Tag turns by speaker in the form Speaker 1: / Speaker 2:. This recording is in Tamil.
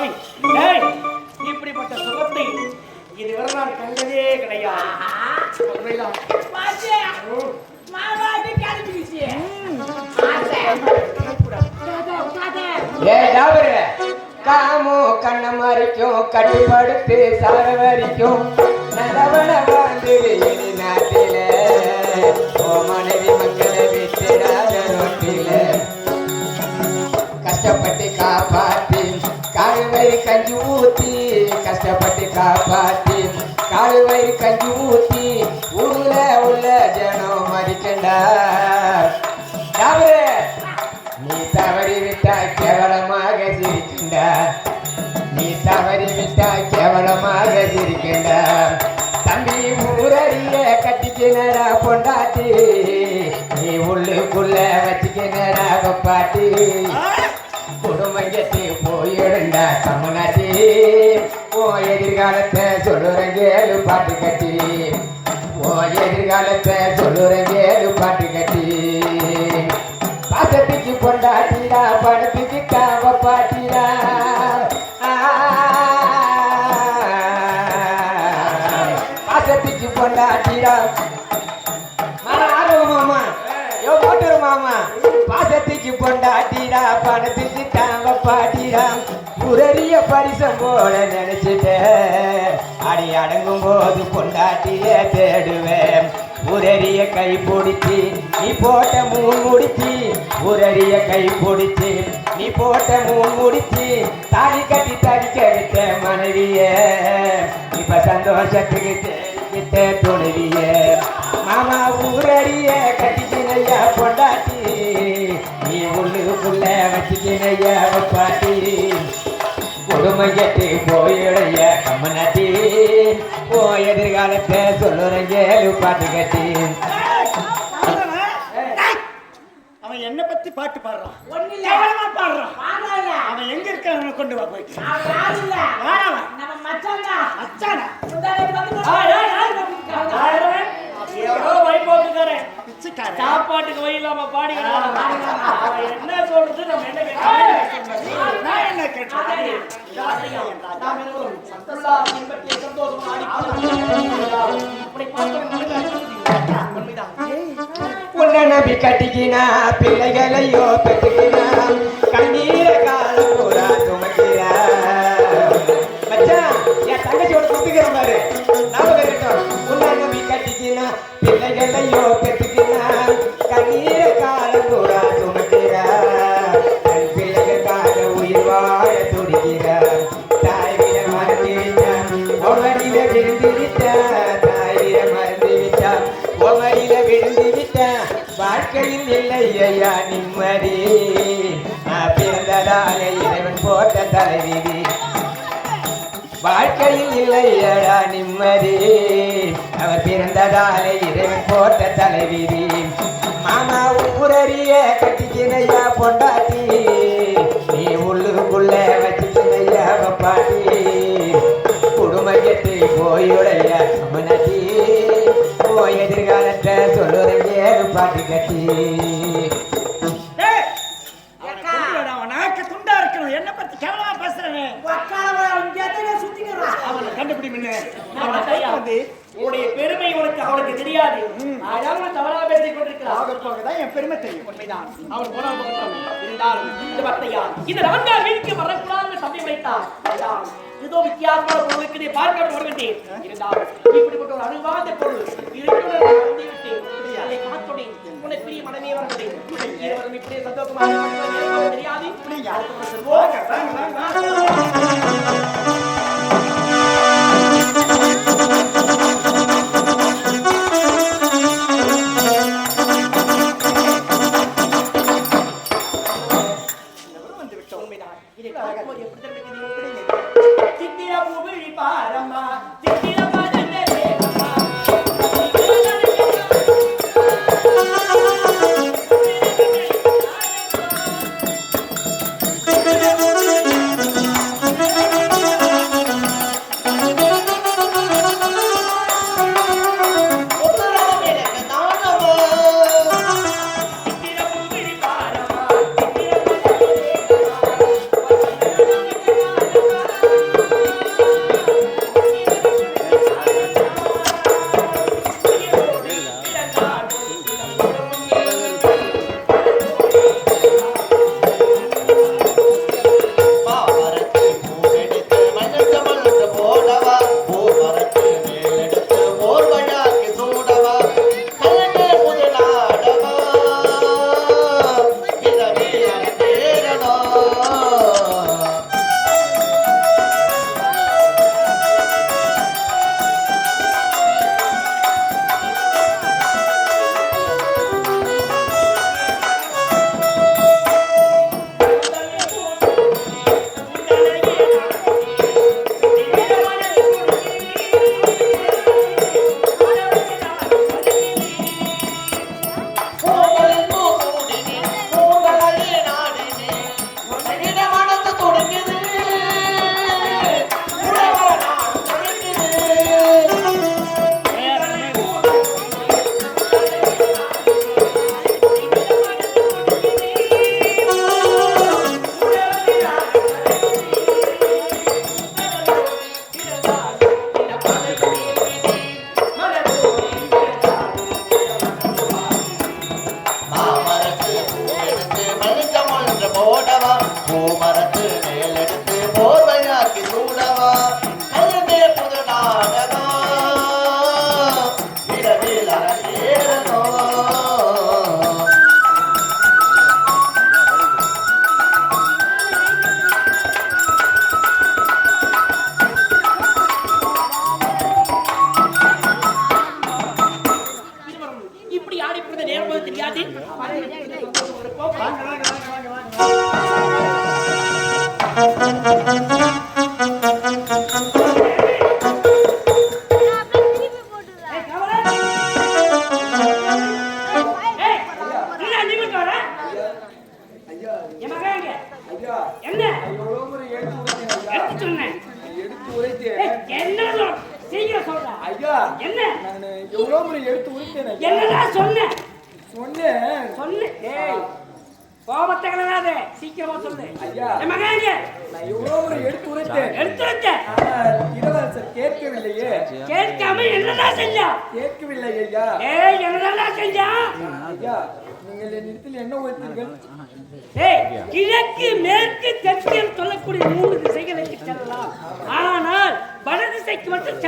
Speaker 1: ஏய் இப்படிப்பட்ட சுகத்தை இதுவரை நான் கண்டதே கிடையாது.
Speaker 2: காமோ கண்ண மறைக்கும் கட்டுப்படுத்து சார வரைக்கும் கஞ்சி ஊத்தி கஷ்டப்பட்டு காப்பாத்தி காடு வயிறு கஞ்சி ஊத்தி ஊர்ல உள்ள ஜனம் மதிக்கண்டா. நீ தவறி விட்டா கேவலமாக சிரிக்கின்ற நீ தவறி விட்டா கேவலமாக சிரிக்கின்ற தம்பி ஊரடிய கட்டிக்கினரா பொண்டாட்டி. நீ உள்ளுக்குள்ள வச்சுக்கினரா பாட்டி குடும்பங்கத்தி போயிடுண்டா தமிழ்நாட்டி ஓ எதிர்காலத்தை சொல்லுறேன் கேளு பாட்டு கட்டி. ஓ எதிர்காலத்தை சொல்லுறேன் கேளு பாட்டு கட்டி. பாசத்துக்கு பொண்டாட்டிடா பணத்துக்கு காவ பாட்டிடா. பாசத்துக்கு பொண்டாட்டிடா. மாமா மாமா. யோ போட்டுரு மாமா. பாசத்துக்கு பொண்டாட்டிடா பணத்துக்கு தாங்க பாட்டிடா புரறிய பரிசம் போல நினைச்சிட்டேன் அடி அடங்கும் போது பொண்டாட்டிய தேடுவேன். உரறிய கை பிடிச்சி நீ போட்ட மூணு முடிச்சி. உரறிய கை பிடிச்சி நீ போட்ட மூணு முடிச்சி. தாலி கட்டி தடிக்க விட்ட மனைவிய. இப்ப சந்தோஷத்துக்கு தேடிக்கிட்ட துணைவிய மாமா ஊரடிய கட்டிக்கினையா பொண்டாட்டி. நீ வச்சுக்கினையா பாட்டி கொடுமையத்து போயிடைய கம்மனாட்டி ஓ எதிர்காலத்தை சொல்லுறேன் கேளு பாட்டு கட்டி.
Speaker 1: அவன் என்ன பத்தி பாட்டு பாடுறான். கேவலமா பாடுறான். அவன் எங்க இருக்க அவனை கொண்டு வா அச்சானா பிச்சைக்காரன். சாப்பாட்டுக்கு வழி இல்லாம பாடிக்கிறான். அவன் என்ன சொல்றது? நம்ம என்ன கேட்கறது? நான் என்ன.
Speaker 2: உன்னை நம்பி கட்டிக்கினா பிள்ளைகளையோ பெற்றுக்கினா விட்டான் விழுந்து விட்டான் தாய் மறந்து விட்டான். ஒவ்வொருல விழுந்து விட்டான் வாழ்க்கையில் இல்லை ஐயா நிம்மதி பிறந்ததால இறைவன் போட்ட தலைவிதி. வாழ்க்கையில் இல்லையடா நிம்மதி? அவர் பிறந்ததால இறைவன் போட்ட தலைவிதி. மாமா ஊரறிய கட்டிக்கிறையா பொண்டாட்டி
Speaker 1: என்னை பத்தி கேவலமா பேசுறேனே. அவனை கண்டுபிடி முன்ன. அவனை கையா வந்து, உன்னுடைய பெருமை உனக்கு அவனுக்கு தெரியாது அதாவது தவறாக பேசிக் கொண்டிருக்கிறான். அவர் போகதான் என் பெருமை தெரியும். உண்மைதான். போனால் போகட்டும். இருந்தாலும் இந்த வார்த்தையா, இந்த வைத்தார். அதுதான். ஏதோ வித்தியாசமான பொருளுக்கு நீ பார்க்க வருகின்றேன் இருந்தாலும் இப்படிப்பட்ட ஒரு அனுபவாத பொருள் இருக்கிறது உன்னை பிரிய மனமே இருவரும் இப்படியே சந்தோஷமாக தெரியாது.
Speaker 3: போடவா? பூமரத்து மேலெடுத்து போர்வையாக்கி
Speaker 4: சூழ சொல்றா. என்ன? என்னடா சொன்ன?
Speaker 5: சொன்னேன்.
Speaker 4: சொல்லு ஏய் கோபத்தை கலராதே. சீக்கிரமா சொல்லு.
Speaker 5: ஐயா.
Speaker 4: என் மகன்?
Speaker 5: நான் எவ்வளவு முறை எடுத்து உரைத்தேன்
Speaker 4: எடுத்து
Speaker 5: ஆனால் இளவரசர் கேட்கவில்லையே.
Speaker 4: கேட்காம என்னடா செஞ்சா?
Speaker 5: கேட்கவில்லை ஐயா.
Speaker 4: ஏய் என்னடா செஞ்சா?
Speaker 5: ஐயா நீங்கள் என்னிடத்தில் என்ன உரைத்தீர்கள்?
Speaker 4: ஏய் கிழக்கு மேற்கு தெற்கு சொல்லக்கூடிய மூன்று திசைகளுக்கு செல்லலாம் ஆனால் வட திசைக்கு மட்டும்